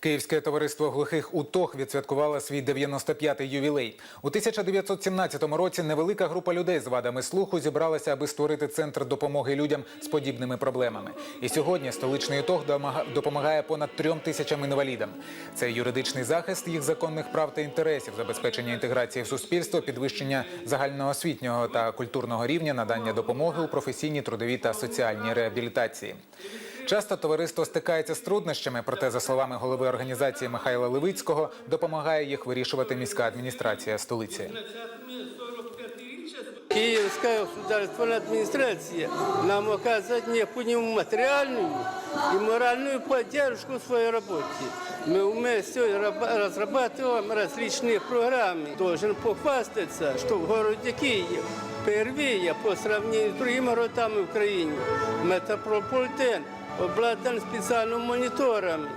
Київське товариство глухих УТОГ відсвяткувало свій 95-й ювілей. У 1917 році невелика група людей з вадами слуху зібралася, аби створити центр допомоги людям з подібними проблемами. І сьогодні столичний домага- допомагає понад трьом тисячам інвалідам. Це юридичний захист їх законних прав та інтересів, забезпечення інтеграції в суспільство, підвищення загальноосвітнього та культурного рівня, надання допомоги у професійній, трудовій та соціальній реабілітації. Часто товариство стикається з труднощами, проте, за словами голови організації Михайла Левицького, допомагає їх вирішувати міська адміністрація столиці. Киевская государственная администрация нам оказывает необходимую материальную и моральную поддержку в своей работе. Мы вместе раба- разрабатываем различные программы. Должен похвастаться, что в городе Киев впервые по сравнению с другими городами Украины метрополитен обладан спеціальним мониторами.